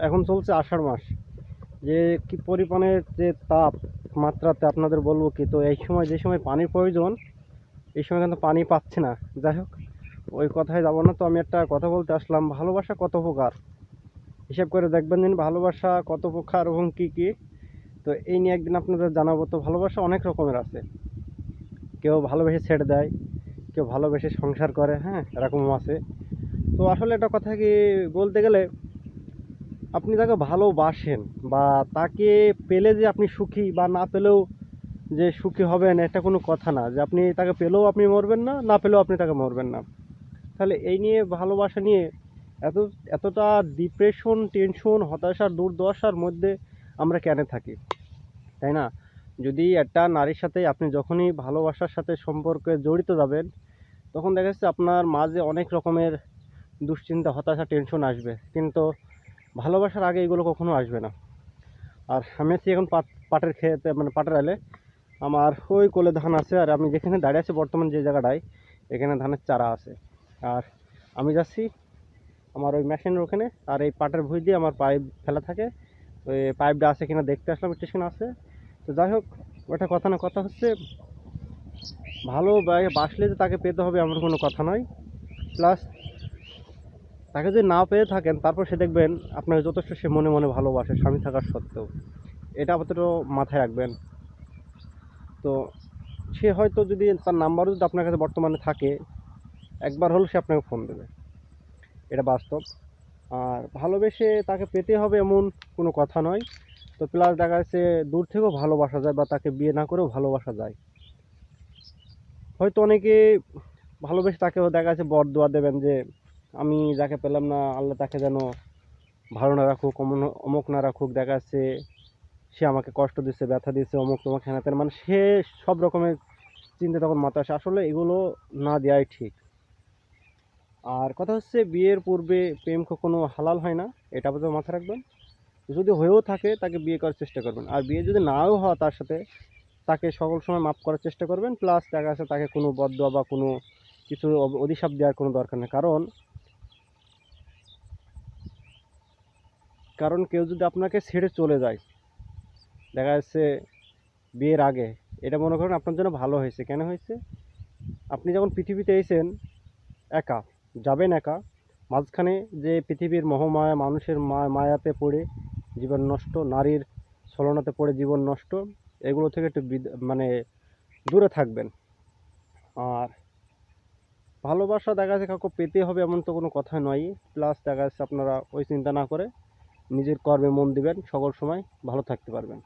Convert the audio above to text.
এখন চলছে আষাঢ় মাস। যে কি পরিমাণের যে তাপ মাত্রাতে আপনাদের বলব কি, তো এই সময় যে সময় পানির প্রয়োজন, এই সময় কিন্তু পানি পাচ্ছে না। যাই হোক, ওই কথায় যাব না তো, আমি একটা কথা বলতে আসলাম, ভালোবাসা কত প্রকার? হিসাব করে দেখবেন দিন, ভালোবাসা কত প্রকার এবং কী কী? তো এই নিয়ে একদিন আপনাদের জানাব, তো ভালোবাসা অনেক রকমের আছে। কেউ ভালোবেসে ছেড়ে দেয়, কেউ ভালোবেসে সংসার করে হ্যাঁ এরকমও আছে। তো আসলে একটা কথা কি, বলতে গেলে আপনি তাকে ভালোবাসেন বা তাকে পেলে যে আপনি সুখী বা না পেলেও যে সুখী হবেন, এটা কোনো কথা না। যে আপনি তাকে পেলেও আপনি মরবেন না না পেলেও আপনি তাকে মরবেন না। তাহলে এই নিয়ে ভালোবাসা নিয়ে এত, এতটা ডিপ্রেশন টেনশন হতাশার দুর্দশার মধ্যে আমরা কেন থাকি? তাই না? যদি একটা নারীর সাথে আপনি যখনই ভালোবাসার সাথে সম্পর্কে জড়িত যাবেন, তখন দেখা যাচ্ছে আপনার মাঝে অনেক রকমের দুশ্চিন্তা, হতাশা টেনশন আসবে। কিন্তু ভালোবাসার আগে এগুলো কখনো আসবে না। আর আমি আছি এখন পাট, পাটের খেতে মানে পাটের আলে। আমার ওই কোলে ধান আছে, আর আমি যেখানে দাঁড়িয়ে আছি বর্তমান যে জায়গাটায়, এখানে ধানের চারা আছে। আর আমি যাচ্ছি আমার ওই মেশিনের ওখানে, আর এই পাটের ভুঁই দিয়ে আমার পাইপ ফেলা থাকে। ওই পাইপটা আছে কিনা দেখতে আসলাম স্টেশন আছে। তো যাই হোক, ওটা কথা না, কথা হচ্ছে, ভালো বাসলে যে তাকে পেতে হবে এমন কোনো কথা নয়। প্লাস তাকে যদি না পেয়ে থাকেন, তারপর সে দেখবেন আপনাকে যথেষ্ট সে মনে মনে ভালোবাসে, স্বামী থাকার সত্ত্বেও। এটা আপাতত মাথায় রাখবেন। তো সে হয়তো যদি তার নাম্বারও যদি আপনার কাছে বর্তমানে থাকে, একবার হলেও সে আপনাকে ফোন দেবে। এটা বাস্তব। আর ভালোবেসে তাকে পেতে হবে এমন কোনো কথা নয়। তো প্লাস দেখা যাচ্ছে দূর থেকেও ভালোবাসা যায় বা তাকে বিয়ে না করেও ভালোবাসা যায়। হয়তো অনেকে ভালোবেসে তাকেও দেখা যাচ্ছে বর দোয়া দেবেন যে আমি যাকে পেলাম না, আল্লাহ তাকে যেন ভালো না রাখুক, অমন অমুক না রাখুক দেখা যাচ্ছে সে আমাকে কষ্ট দিচ্ছে, ব্যথা দিচ্ছে, অমুক তোমাকে হেনাতেন মানে সে সব রকমের চিন্তা তখন মাথা আসে। আসলে এগুলো না দেওয়াই ঠিক। আর কথা হচ্ছে, বিয়ের পূর্বে প্রেম কখনো হালাল হয় না, এটা আপনাদের মাথায় রাখবেন। যদি হয়েও থাকে, তাকে বিয়ে করার চেষ্টা করবেন। আর বিয়ে যদি নাও হয় তার সাথে, তাকে সকল সময় মাফ করার চেষ্টা করবেন। প্লাস দেখা যাচ্ছে তাকে কোনো বদয়া বা কোনো কিছু অভিশাপ দেওয়ার কোনো দরকার নেই। কারণ কারণ কেউ যদি আপনাকে ছেড়ে চলে যায়, দেখা যাচ্ছে বিয়ের আগে, এটা মনে করেন আপনার জন্য ভালো হয়েছে। কেন হয়েছে? আপনি যখন পৃথিবীতে এসেন একা, যাবেন একা, মাঝখানে যে পৃথিবীর মোহমায়া, মানুষের মায়াতে পড়ে জীবন নষ্ট, নারীর ছলনাতে পড়ে জীবন নষ্ট, এগুলো থেকে একটু মানে দূরে থাকবেন। আর ভালোবাসা দেখা যাচ্ছে কাউকে পেতে হবে এমন তো কোনো কথা নয়। প্লাস দেখা যাচ্ছে আপনারা ওই চিন্তা না করে নিজের কর্মে মন দিবেন সকল সময় ভালো থাকতে পারবেন।